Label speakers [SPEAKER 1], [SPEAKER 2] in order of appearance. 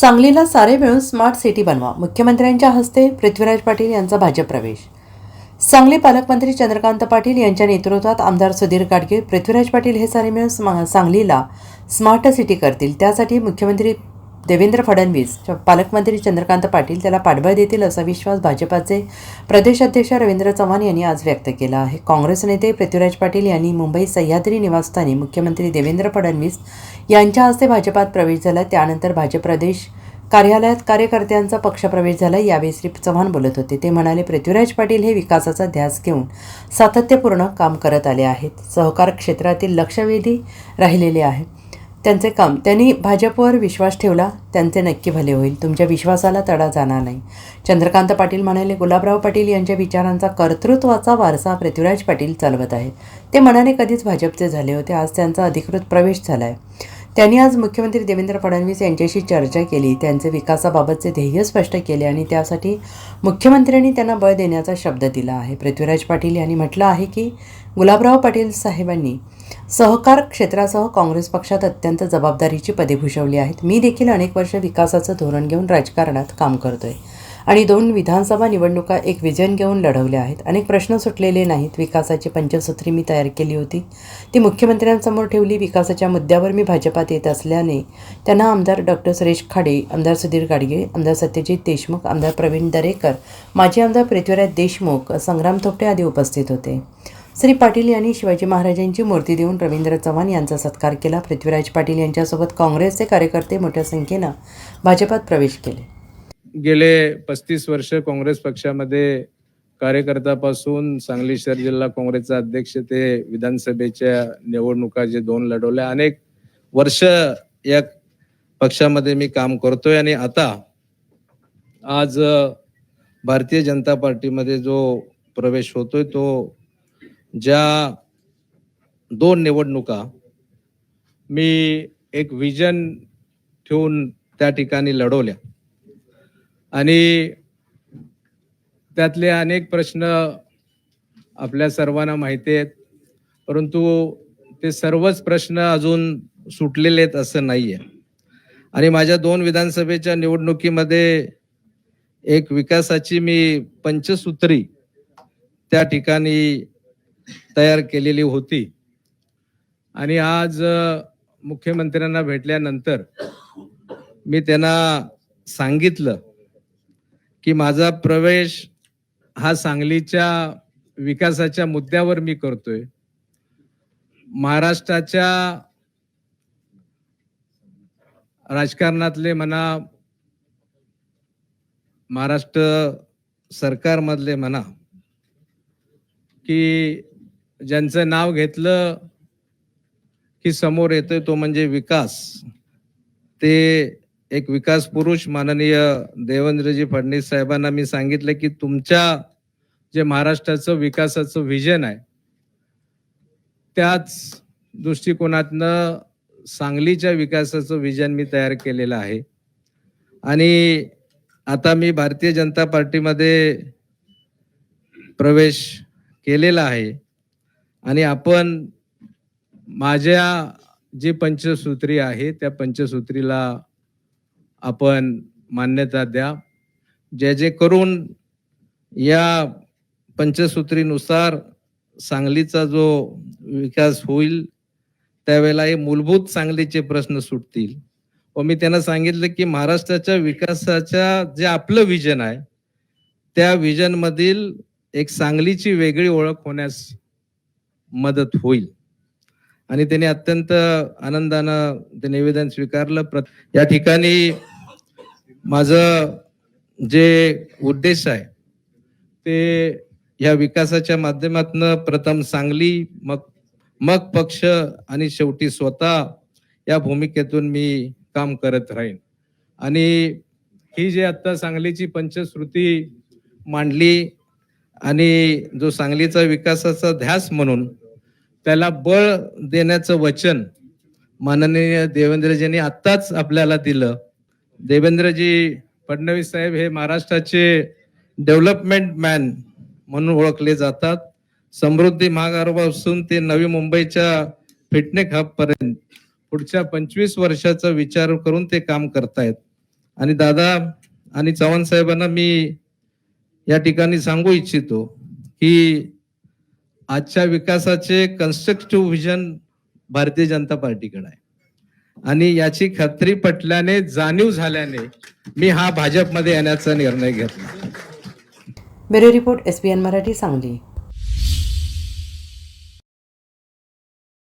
[SPEAKER 1] सांगलीला सारे मिळून स्मार्ट सिटी बनवा. मुख्यमंत्र्यांच्या हस्ते पृथ्वीराज पाटील यांचा भाजप प्रवेश. सांगली पालकमंत्री चंद्रकांत पाटील यांच्या नेतृत्वात आमदार सुधीर गाडगीळ पृथ्वीराज पाटील हे सारे मिळून स्मा- सांगलीला स्मार्ट सिटी करतील. त्यासाठी मुख्यमंत्री देवेंद्र फडणवीस पालकमंत्री चंद्रकांत पाटील त्याला पाठबळ देतील असा विश्वास भाजपाचे प्रदेश अध्यक्ष रवींद्र चव्हाण यांनी आज व्यक्त केला आहे. काँग्रेस नेते पृथ्वीराज पाटील यांनी मुंबई सह्याद्री निवासस्थानी मुख्यमंत्री देवेंद्र फडणवीस यांच्या हस्ते भाजपात प्रवेश झाला. त्यानंतर भाजप प्रदेश कार्यालयात कार्यकर्त्यांचा पक्षप्रवेश झाला. यावेळी श्री चव्हाण बोलत होते. ते म्हणाले पृथ्वीराज पाटील हे विकासाचा ध्यास घेऊन सातत्यपूर्ण काम करत आले आहेत. सहकार क्षेत्रातील लक्षवेधी राहिलेले आहे त्यांचे काम त्यांनी भाजपवर विश्वास ठेवला त्यांचे नक्की भले होईल. तुमच्या विश्वासाला तडा जाणार नाही. चंद्रकांत पाटील म्हणाले गुलाबराव पाटील यांच्या विचारांचा कर्तृत्वाचा वारसा पृथ्वीराज पाटील चालवत आहेत. ते मनाने कधीच भाजपचे झाले होते. आज त्यांचा अधिकृत प्रवेश झाला आहे त्यांनी आज मुख्यमंत्री देवेंद्र फडणवीस यांच्याशी चर्चा केली. त्यांचे विकासाबाबतचे ध्येय स्पष्ट केले आणि त्यासाठी मुख्यमंत्र्यांनी त्यांना बळ देण्याचा शब्द दिला आहे. पृथ्वीराज पाटील यांनी म्हटलं आहे की गुलाबराव पाटील साहेबांनी सहकार क्षेत्रासह काँग्रेस पक्षात अत्यंत जबाबदारीची पदे भूषवली आहेत. मी देखील अनेक वर्ष विकासाचं धोरण घेऊन राजकारणात काम करतोय. आणि दोन विधानसभा निवडणुका एक विजन घेऊन लढवल्या आहेत. अनेक प्रश्न सुटलेले नाहीत. विकासाची पंचसूत्री मी तयार केली होती. ती मुख्यमंत्र्यांसमोर ठेवली. विकासाच्या मुद्द्यावर मी भाजपात येत असल्याने त्यांना आमदार डॉक्टर सुरेश खाडे आमदार सुधीर गाडगे आमदार सत्यजित देशमुख आमदार प्रवीण दरेकर माजी आमदार पृथ्वीराज देशमुख संग्राम थोपटे आदी उपस्थित होते. श्री पाटील यांनी शिवाजी महाराजांची मूर्ती देऊन रवींद्र चव्हाण यांचा सत्कार केला. पृथ्वीराज पाटील यांच्यासोबत काँग्रेसचे कार्यकर्ते मोठ्या संख्येनं भाजपात प्रवेश केले.
[SPEAKER 2] गेले पस्तीस वर्ष काँग्रेस पक्षामध्ये कार्यकर्त्यापासून सांगली शहर जिल्हा काँग्रेसचा अध्यक्ष ते विधानसभेच्या निवडणुका जे दोन लढवल्या. अनेक वर्ष या पक्षामध्ये मी काम करतोय आणि आता आज भारतीय जनता पार्टीमध्ये जो प्रवेश होतोय तो ज्या दोन निवडणुका मी एक विजन ठेवून त्या ठिकाणी लढवल्या. आणि त्यातले अनेक प्रश्न आपल्या सर्वांना माहिती आहेत परंतु ते सर्वच प्रश्न अजून सुटलेले आहेत असं नाही आहे आणि माझ्या दोन विधानसभेच्या निवडणुकीमध्ये एक विकासाची मी पंचसूत्री त्या ठिकाणी तयार केलेली होती. आणि आज मुख्यमंत्र्यांना भेटल्यानंतर मी त्यांना सांगितलं की माझा प्रवेश हा सांगलीच्या विकासाच्या मुद्द्यावर मी करतोय. महाराष्ट्राच्या राजकारणातले म्हणा महाराष्ट्र सरकारमधले म्हणा की ज्यांचं नाव घेतलं की समोर येतोय तो म्हणजे विकास ते एक विकास पुरुष माननीय देवेंद्रजी फडणवीस साहेबांना मी सांगितलं की तुमच्या जे महाराष्ट्राचं विकासाचं व्हिजन आहे त्याच दृष्टिकोनातनं सांगलीच्या विकासाचं विजन मी तयार केलेलं आहे. आणि आता मी भारतीय जनता पार्टीमध्ये प्रवेश केलेला आहे. आणि आपण माझ्या जी पंचसूत्री आहे त्या पंचसूत्रीला आपण मान्यता द्या. जे जे करून या पंचसूत्रीनुसार सांगलीचा जो विकास होईल त्यावेळेला हे मूलभूत सांगलीचे प्रश्न सुटतील. व मी त्यांना सांगितलं की महाराष्ट्राच्या विकासाच्या जे आपलं विजन आहे त्या विजनमधील एक सांगलीची वेगळी ओळख होण्यास मदत होईल. आणि त्यांनी अत्यंत आनंदानं ते निवेदन स्वीकारलं. प्र- या ठिकाणी माझं जे उद्देश आहे ते या विकासाच्या माध्यमातून प्रथम सांगली मग मग पक्ष आणि शेवटी स्वतः या भूमिकेतून मी काम करत राहीन. आणि ही जी आत्ता सांगलीची पंचश्रुती मांडली आणि जो सांगलीचा विकासाचा ध्यास म्हणून त्याला बळ देण्याचं वचन माननीय देवेंद्रजींनी आत्ताच आपल्याला दिलं देवेंद्रजी फडणवीस साहेब हे महाराष्ट्राचे डेव्हलपमेंट मॅन म्हणून ओळखले जातात. समृद्धी महामार्गापासून ते नवी मुंबईच्या फिटनेक हब पर्यंत पुढच्या पंचवीस वर्षाचा विचार करून ते काम करतायत. आणि दादा आणि चव्हाण साहेबांना मी या ठिकाणी सांगू इच्छितो की आजच्या विकासाचे कन्स्ट्रक्टिव्ह विजन भारतीय जनता पार्टीकडे आहे. आणि याची खात्री पटल्याने जाणीव झाल्याने मी हा भाजपमध्ये येण्याचा निर्णय घेतला.
[SPEAKER 1] Bureau report S Marathi Sangli.